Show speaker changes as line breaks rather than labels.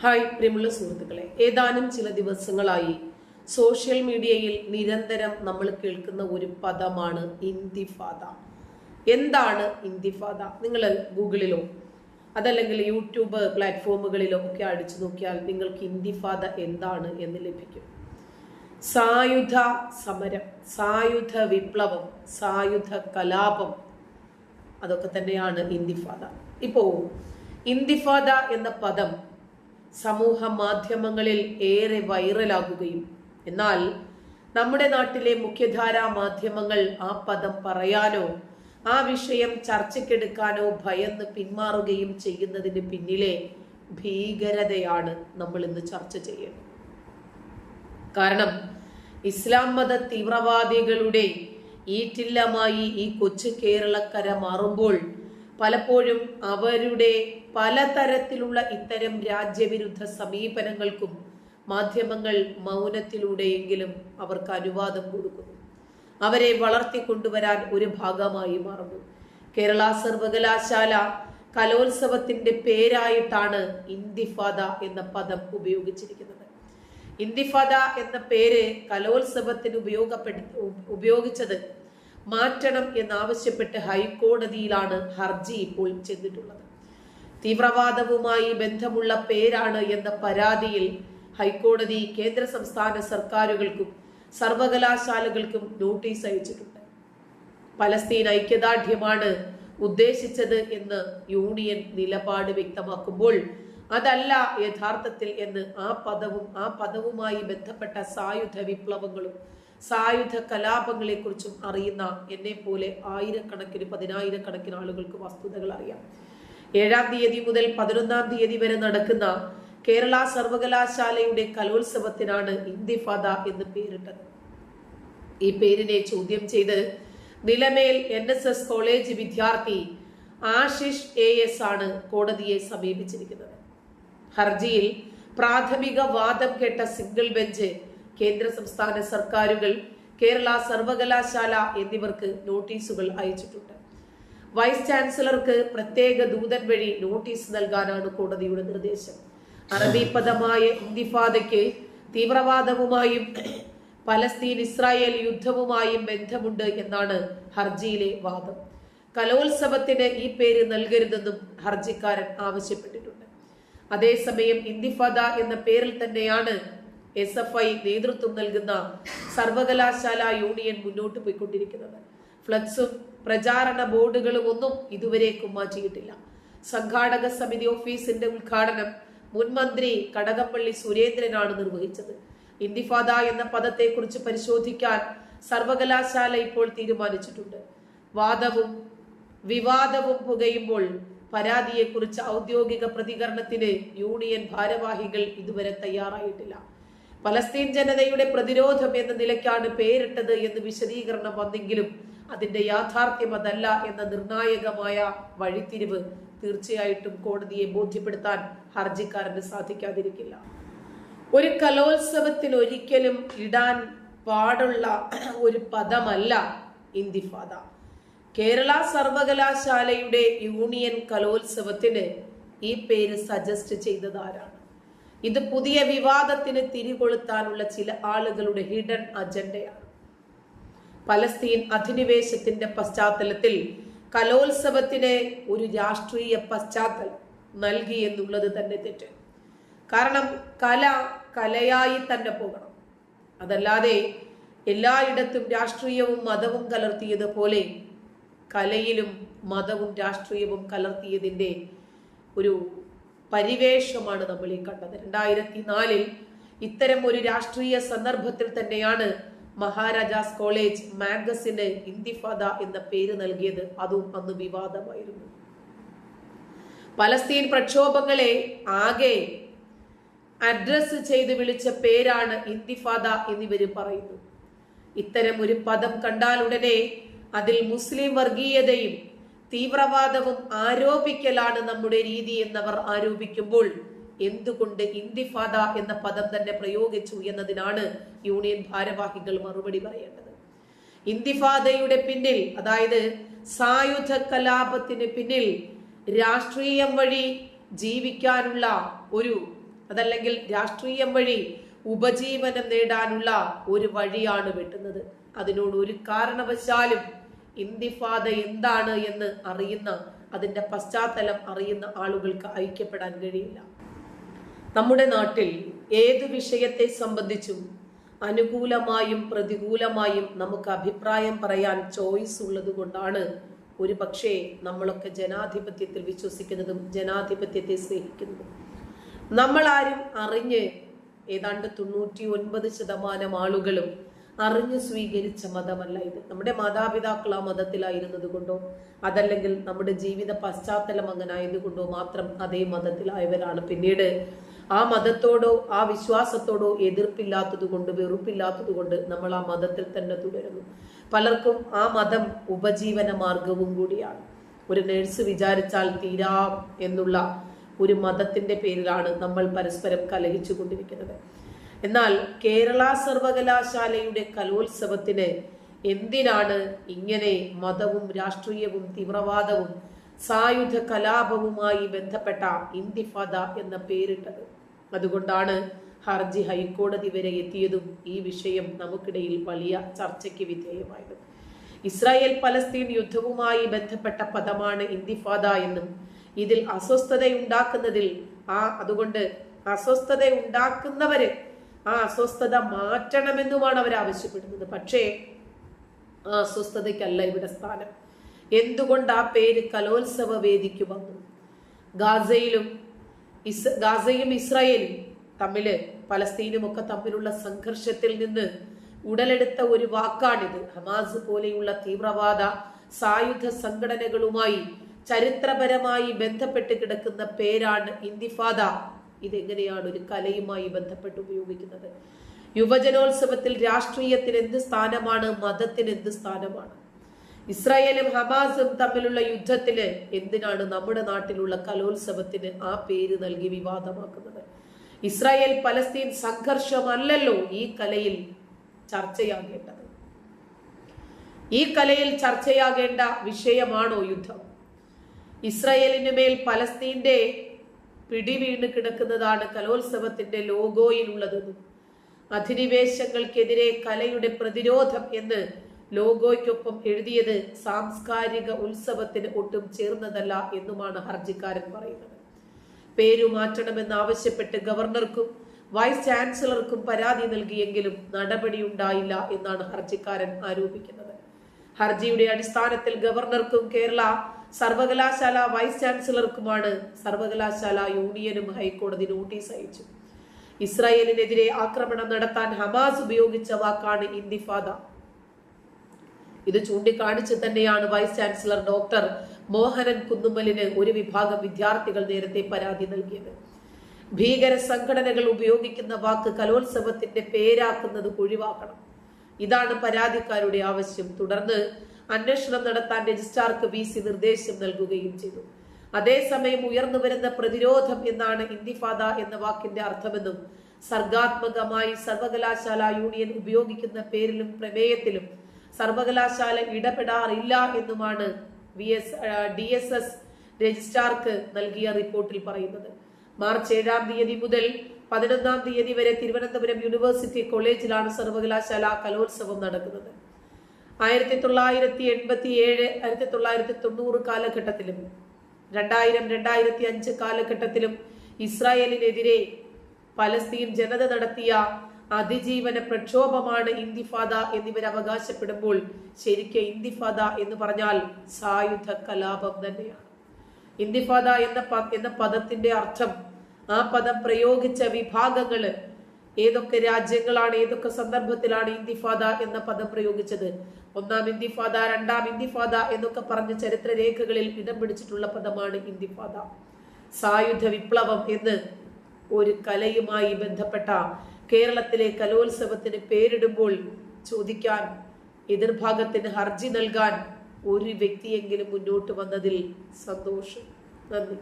Hi പ്രിയമുള്ള സുഹൃത്തുക്കളെ. ഏതാനും ചില ദിവസങ്ങളായി സോഷ്യൽ മീഡിയയിൽ നിരന്തരം നമ്മൾ കേൾക്കുന്ന ഒരു പദമാണ് ഇന്തിഫാദ. എന്താണ് ഇന്തിഫാദ? നിങ്ങൾ ഗൂഗിളിലോ അതല്ലെങ്കിൽ യൂട്യൂബ് പ്ലാറ്റ്ഫോമുകളിലോ ഒക്കെ അടിച്ചു നോക്കിയാൽ നിങ്ങൾക്ക് ഇന്തിഫാദ എന്താണ് എന്ന് ലഭിക്കും. സായുധ സമരം സായുധ വിപ്ലവം സായുധ കലാപം അതൊക്കെ തന്നെയാണ് ഇന്തിഫാദ. ഇപ്പോ ഇന്തിഫാദ എന്ന പദം സമൂഹ മാധ്യമങ്ങളിൽ ഏറെ വൈറലാകുകയും. എന്നാൽ നമ്മുടെ നാട്ടിലെ മുഖ്യധാരാ മാധ്യമങ്ങൾ ആ പദം പറയാനോ ആ വിഷയം ചർച്ചയ്ക്കെടുക്കാനോ ഭയന്ന് പിന്മാറുകയും ചെയ്യുന്നതിന് പിന്നിലെ ഭീകരതയാണ് നമ്മൾ ഇന്ന് ചർച്ച ചെയ്യുന്നത് കാരണം ഇസ്ലാം മത തീവ്രവാദികളുടെ ഈറ്റില്ലമായി ഈ കൊച്ചു കേരളക്കര മാറുമ്പോൾ പലപ്പോഴും അവരുടെ പലതരത്തിലുള്ള ഇത്തരം രാജ്യവിരുദ്ധ സമീപനങ്ങൾക്കും മാധ്യമങ്ങൾ മൗനത്തിലൂടെയെങ്കിലും അവർക്ക് അനുവാദം കൊടുക്കുന്നു. അവരെ വളർത്തിക്കൊണ്ടുവരാൻ ഒരു ഭാഗമായി മാറുന്നു. കേരള സർവകലാശാല കലോത്സവത്തിന്റെ പേരായിട്ടാണ് ഇന്തിഫാദ എന്ന പദം ഉപയോഗിച്ചിരിക്കുന്നത്. ഇന്തിഫാദ എന്ന പേര് കലോത്സവത്തിന് ഉപയോഗപ്പെടു ഉപയോഗിച്ചത് മാറ്റണം എന്നാവശ്യപ്പെട്ട് ഹൈക്കോടതിയിലാണ് ഹർജി ഇപ്പോൾ ചെന്നിട്ടുള്ളത്. തീവ്രവാദവുമായി ബന്ധമുള്ള പേരാണ് എന്ന പരാതിയിൽ ഹൈക്കോടതി കേന്ദ്ര സംസ്ഥാന സർക്കാരുകൾക്കും സർവകലാശാലകൾക്കും നോട്ടീസ് അയച്ചിട്ടുണ്ട്. പലസ്തീൻ ഐക്യദാർഢ്യമാണ് ഉദ്ദേശിച്ചത് എന്ന് യൂണിയൻ നിലപാട് വ്യക്തമാക്കുമ്പോൾ അതല്ല യഥാർത്ഥത്തിൽ എന്ന് ആ പദവും ആ പദവുമായി ബന്ധപ്പെട്ട സായുധ വിപ്ലവങ്ങളും സായുധ കലാപങ്ങളെക്കുറിച്ചും അറിയുന്ന എന്നെ പോലെ ആയിരക്കണക്കിന് പതിനായിരക്കണക്കിന് ആളുകൾക്ക് വസ്തുതകൾ അറിയാം. ഏഴാം തീയതി മുതൽ പതിനൊന്നാം തീയതി വരെ നടക്കുന്ന കേരള സർവകലാശാലയുടെ കലോത്സവത്തിനാണ് ഇന്തിഫാദ എന്ന് പേരിട്ടത്. ഈ പേരിനെ ചോദ്യം ചെയ്ത് Nilamel N S S college വിദ്യാർത്ഥി ആശിഷ് എ എസ് ആണ് കോടതിയെ സമീപിച്ചിരിക്കുന്നത്. ഹർജിയിൽ പ്രാഥമിക വാദം കേട്ട സിംഗിൾ ബെഞ്ച് കേന്ദ്ര സംസ്ഥാന സർക്കാരുകൾ കേരള സർവകലാശാല എന്നിവർക്ക് നോട്ടീസുകൾ അയച്ചിട്ടുണ്ട്. വൈസ് ചാൻസലർക്ക് പ്രത്യേക ദൂതൻ വഴി നോട്ടീസ് നൽകാനാണ് കോടതിയുടെ നിർദ്ദേശം. അറബി പദമായ ഇന്തിഫാദയ്ക്ക് തീവ്രവാദവുമായും പലസ്തീൻ ഇസ്രായേൽ യുദ്ധവുമായും ബന്ധമുണ്ട് എന്നാണ് ഹർജിയിലെ വാദം. കലോത്സവത്തിന് ഈ പേര് നൽകരുതെന്നും ഹർജിക്കാരൻ ആവശ്യപ്പെട്ടിട്ടുണ്ട്. അതേസമയം ഇന്തിഫാദ എന്ന പേരിൽ തന്നെയാണ് എസ് എഫ് ഐ നേതൃത്വം നൽകുന്ന സർവകലാശാല യൂണിയൻ മുന്നോട്ട് പോയിക്കൊണ്ടിരിക്കുന്നത്. ഫ്ലക്സും പ്രചാരണ ബോർഡുകളും ഒന്നും ഇതുവരേക്കും മാറ്റിയിട്ടില്ല സംഘാടക സമിതി ഓഫീസിന്റെ ഉദ്ഘാടനം മുൻ മന്ത്രി കടകപ്പള്ളി സുരേന്ദ്രനാണ് നിർവഹിച്ചത്. ഇന്തിഫാദ എന്ന പദത്തെക്കുറിച്ച് പരിശോധിക്കാൻ സർവകലാശാല ഇപ്പോൾ തീരുമാനിച്ചിട്ടുണ്ട്. വാദവും വിവാദവും പുകയുമ്പോൾ പരാതിയെക്കുറിച്ച് ഔദ്യോഗിക പ്രതികരണത്തിന് യൂണിയൻ ഭാരവാഹികൾ ഇതുവരെ തയ്യാറായിട്ടില്ല. പലസ്തീൻ ജനതയുടെ പ്രതിരോധം എന്ന നിലയ്ക്കാണ് പേരിട്ടത് എന്ന് വിശദീകരണം വന്നെങ്കിലും അതിന്റെ യാഥാർത്ഥ്യം അതല്ല എന്ന നിർണായകമായ വഴിത്തിരിവ് തീർച്ചയായിട്ടും കോടതിയെ ബോധ്യപ്പെടുത്താൻ ഹർജിക്കാരന് സാധിക്കാതിരിക്കില്ല. ഒരു കലോത്സവത്തിന് ഒരിക്കലും ഇടാൻ പാടുള്ള ഒരു പദമല്ല ഇന്തിഫാദ. കേരള സർവകലാശാലയുടെ യൂണിയൻ കലോത്സവത്തിന് ഈ പേര് സജസ്റ്റ് ചെയ്തത് ആരാണ്? ഇത് പുതിയ വിവാദത്തിന് തിരികൊളുത്താനുള്ള ചില ആളുകളുടെ ഹിഡൻ അജണ്ടയാണ്. പലസ്തീൻ അധിനിവേശത്തിന്റെ പശ്ചാത്തലത്തിൽ കലോത്സവത്തിന് ഒരു രാഷ്ട്രീയ പശ്ചാത്തലം നൽകി എന്നുള്ളത് തന്നെ തെറ്റ്. കാരണം കല കലയായി തന്നെ പോകണം. അതല്ലാതെ എല്ലായിടത്തും രാഷ്ട്രീയവും മതവും കലർത്തിയത് പോലെ കലയിലും മതവും രാഷ്ട്രീയവും കലർത്തിയതിന്റെ ഒരു പരിവേഷമാണ് നമ്മൾ ഈ കണ്ടത്. രണ്ടായിരത്തി നാലിൽ ഇത്തരം ഒരു രാഷ്ട്രീയ സന്ദർഭത്തിൽ തന്നെയാണ് മഹാരാജാസ് കോളേജ് മാഗസിന് ഇന്തിഫാദ എന്ന പേര് നൽകിയത്. അതും അന്ന് വിവാദമായിരുന്നു. പലസ്തീൻ പ്രക്ഷോഭങ്ങളെ ആകെ അഡ്രസ് ചെയ്ത് വിളിച്ച പേരാണ് ഇന്തിഫാദ എന്നിവര് പറയുന്നു. ഇത്തരം ഒരു പദം കണ്ടാൽ ഉടനെ അതിൽ മുസ്ലിം വർഗീയതയും തീവ്രവാദവും ആരോപിക്കലാണ് നമ്മുടെ രീതി എന്നവർ ആരോപിക്കുമ്പോൾ എന്തുകൊണ്ട് ഇന്തിഫാദ എന്ന പദം തന്നെ പ്രയോഗിച്ചു എന്നതിനാണ് യൂണിയൻ ഭാരവാഹികൾ മറുപടി പറയേണ്ടത്. ഇന്തിഫാദയുടെ പിന്നിൽ അതായത് സായുധ കലാപത്തിന് പിന്നിൽ രാഷ്ട്രീയം വഴി ജീവിക്കാനുള്ള ഒരു അതല്ലെങ്കിൽ രാഷ്ട്രീയം വഴി ഉപജീവനം നേടാനുള്ള ഒരു വഴിയാണ് വെട്ടുന്നത്. അതിനോട് ഒരു കാരണവശാലും ഇന്തിഫാദ എന്താണ് എന്ന് അറിയുന്ന അതിന്റെ പശ്ചാത്തലം അറിയുന്ന ആളുകൾക്ക് ഐക്യപ്പെടാൻ കഴിയില്ല. നമ്മുടെ നാട്ടിൽ ഏത് വിഷയത്തെ സംബന്ധിച്ചും അനുകൂലമായും പ്രതികൂലമായും നമുക്ക് അഭിപ്രായം പറയാൻ ചോയ്സ് ഉള്ളത് കൊണ്ടാണ് ഒരു പക്ഷേ നമ്മളൊക്കെ ജനാധിപത്യത്തിൽ വിശ്വസിക്കുന്നതും ജനാധിപത്യത്തെ സ്നേഹിക്കുന്നതും. നമ്മളാരും അറിഞ്ഞ് ഏതാണ്ട് തൊണ്ണൂറ്റി ഒൻപത് ശതമാനം ആളുകളും അറിഞ്ഞു സ്വീകരിച്ച മതമല്ല ഇത്. നമ്മുടെ മാതാപിതാക്കൾ ആ മതത്തിലായിരുന്നത് കൊണ്ടോ അതല്ലെങ്കിൽ നമ്മുടെ ജീവിത പശ്ചാത്തലം അങ്ങനായത് കൊണ്ടോ മാത്രം അതേ മതത്തിലായവരാണ്. പിന്നീട് ആ മതത്തോടോ ആ വിശ്വാസത്തോടോ എതിർപ്പില്ലാത്തത് കൊണ്ട് വെറുപ്പില്ലാത്തത് കൊണ്ട് നമ്മൾ ആ മതത്തിൽ തന്നെ തുടരുന്നു. പലർക്കും ആ മതം ഉപജീവന മാർഗവും കൂടിയാണ്. ഒരു നേഴ്സ് വിചാരിച്ചാൽ തീരാം എന്നുള്ള ഒരു മതത്തിന്റെ പേരിലാണ് നമ്മൾ പരസ്പരം കലഹിച്ചു കൊണ്ടിരിക്കുന്നത് എന്നാൽ കേരള സർവകലാശാലയുടെ കലോത്സവത്തിന് എന്തിനാണ് ഇങ്ങനെ മതവും രാഷ്ട്രീയവും തീവ്രവാദവും സായുധ കലാപവുമായി ബന്ധപ്പെട്ട ഇന്തിഫാദ എന്ന പേരിട്ടത്? അതുകൊണ്ടാണ് ഹർജി ഹൈക്കോടതി വരെ എത്തിയതും ഈ വിഷയം നമുക്കിടയിൽ വലിയ ചർച്ചയ്ക്ക് വിധേയമായത്. ഇസ്രായേൽ പലസ്തീൻ യുദ്ധവുമായി ബന്ധപ്പെട്ട പദമാണ് ഇന്തിഫാദ എന്നും ഇതിൽ അസ്വസ്ഥതയുണ്ടാക്കുന്നതിൽ ആ അതുകൊണ്ട് അസ്വസ്ഥത ഉണ്ടാക്കുന്നവര് ആ അസ്വസ്ഥത മാറ്റണമെന്നുമാണ് അവർ ആവശ്യപ്പെടുന്നത്. പക്ഷേ ആ അസ്വസ്ഥതയ്ക്കല്ല ഇവിടെ സ്ഥാനം. എന്തുകൊണ്ട് ആ പേര് കലോത്സവ വേദിക്ക് വന്നു? ഗാസയിലും ഇസ് ഗാസയും ഇസ്രായേലും തമ്മിൽ പലസ്തീനും ഒക്കെ തമ്മിലുള്ള സംഘർഷത്തിൽ നിന്ന് ഉടലെടുത്ത ഒരു വാക്കാണിത്. ഹമാസ് പോലെയുള്ള തീവ്രവാദ സായുധ സംഘടനകളുമായി ചരിത്രപരമായി ബന്ധപ്പെട്ട് കിടക്കുന്ന പേരാണ് ഇന്തിഫാദ. ഇതെങ്ങനെയാണ് ഒരു കലയുമായി ബന്ധപ്പെട്ട് ഉപയോഗിക്കുന്നത്. യുവജനോത്സവത്തിൽ രാഷ്ട്രീയത്തിന് എന്ത് സ്ഥാനമാണ്? മതത്തിന് എന്ത് സ്ഥാനമാണ്? ഇസ്രായേലും ഹമാസും തമ്മിലുള്ള യുദ്ധത്തിന് എന്തിനാണ് നമ്മുടെ നാട്ടിലുള്ള കലോത്സവത്തിന് ആ പേര് നൽകി വിവാദമാക്കുന്നത്? ഇസ്രായേൽ പലസ്തീൻ സംഘർഷമല്ലല്ലോ ഈ കലയിൽ ചർച്ചയാകേണ്ടത്. ഈ കലയിൽ ചർച്ചയാകേണ്ട വിഷയമാണോ യുദ്ധം? ഇസ്രായേലിന് മേൽ പലസ്തീന്റെ പിടിവീണ് കിടക്കുന്നതാണ് കലോത്സവത്തിന്റെ ലോഗോയിലുള്ളതെന്നും അധിനിവേശങ്ങൾക്കെതിരെ കലയുടെ പ്രതിരോധം എന്ന് ലോഗോയ്ക്കൊപ്പം എഴുതിയത് സാംസ്കാരിക ഉത്സവത്തിന് ഒട്ടും ചേർന്നതല്ല എന്നുമാണ് ഹർജിക്കാരൻ പറയുന്നത്. പേരു മാറ്റണമെന്നാവശ്യപ്പെട്ട് ഗവർണർക്കും വൈസ് ചാൻസലർക്കും പരാതി നൽകിയെങ്കിലും നടപടിയുണ്ടായില്ല എന്നാണ് ഹർജിക്കാരൻ ആരോപിക്കുന്നത്. ഹർജിയുടെ അടിസ്ഥാനത്തിൽ ഗവർണർക്കും കേരള സർവകലാശാല വൈസ് ചാൻസലർക്കുമാണ് സർവകലാശാല യൂണിയനും ഹൈക്കോടതി നോട്ടീസ് അയച്ചു. ഇസ്രായേലിനെതിരെ ആക്രമണം നടത്താൻ ഹമാസ് ഉപയോഗിച്ച വാക്കാണ് ഇന്തിഫാദ. ഇത് ചൂണ്ടിക്കാണിച്ച് തന്നെയാണ് വൈസ് ചാൻസലർ ഡോക്ടർ മോഹനൻ കുന്നുമലിന് ഒരു വിഭാഗം വിദ്യാർത്ഥികൾ നേരത്തെ പരാതി നൽകിയത്. ഭീകര സംഘടനകൾ ഉപയോഗിക്കുന്ന വാക്ക് കലോത്സവത്തിന്റെ പേരാക്കുന്നത് ഒഴിവാക്കണം ഇതാണ് പരാതിക്കാരുടെ ആവശ്യം. തുടർന്ന് അന്വേഷണം നടത്താൻ രജിസ്ട്രാർക്ക് വി സി നിർദ്ദേശം നൽകുകയും ചെയ്തു. അതേസമയം ഉയർന്നു വരുന്ന പ്രതിരോധം എന്നാണ് ഇന്തിഫാദ എന്ന വാക്കിന്റെ അർത്ഥമെന്നും സർഗാത്മകമായി സർവകലാശാല യൂണിയൻ ഉപയോഗിക്കുന്ന പേരിലും പ്രമേയത്തിലും സർവകലാശാല ഇടപെടാറില്ല എന്നുമാണ് V S D S S രജിസ്ട്രാർക്ക് നൽകിയ റിപ്പോർട്ടിൽ പറയുന്നത്. മാർച്ച് ഏഴാം തീയതി മുതൽ പതിനൊന്നാം തീയതി വരെ തിരുവനന്തപുരം യൂണിവേഴ്സിറ്റി കോളേജിലാണ് സർവകലാശാല കലോത്സവം നടക്കുന്നത്. ആയിരത്തി തൊള്ളായിരത്തി എൺപത്തി ഏഴ് ആയിരത്തി തൊള്ളായിരത്തി തൊണ്ണൂറ് കാലഘട്ടത്തിലും രണ്ടായിരം രണ്ടായിരത്തി അഞ്ച് കാലഘട്ടത്തിലും ഇസ്രായേലിനെതിരെ പലസ്തീൻ ജനത നടത്തിയ അതിജീവന പ്രക്ഷോഭമാണ് ഇന്തിഫാദ എന്നിവർ അവകാശപ്പെടുമ്പോൾ ശരിക്കും ഇന്തിഫാദ എന്ന് പറഞ്ഞാൽ സായുധ കലാപം തന്നെയാണ്. ഇന്തിഫാദ എന്ന എന്ന പദത്തിന്റെ അർത്ഥം ആ പദം പ്രയോഗിച്ച വിഭാഗങ്ങൾ ഏതൊക്കെ രാജ്യങ്ങളാണ് ഏതൊക്കെ സന്ദർഭത്തിലാണ് ഇന്തിഫാദ എന്ന പദം പ്രയോഗിച്ചത്? ഒന്നാം ഇന്തിഫാദ രണ്ടാം ഇന്തിഫാദ എന്നൊക്കെ പറഞ്ഞ ചരിത്ര രേഖകളിൽ ഇടം പിടിച്ചിട്ടുള്ള പദമാണ് ഇന്തിഫാദ. സായുധ വിപ്ലവം എന്ന് ഒരു കലയുമായി ബന്ധപ്പെട്ട കേരളത്തിലെ കലോത്സവത്തിന് പേരിടുമ്പോൾ ചോദിക്കാൻ എതിർഭാഗത്തിന് ഹർജി നൽകാൻ ഒരു വ്യക്തിയെങ്കിലും മുന്നോട്ട് വന്നതിൽ സന്തോഷം. നന്ദി.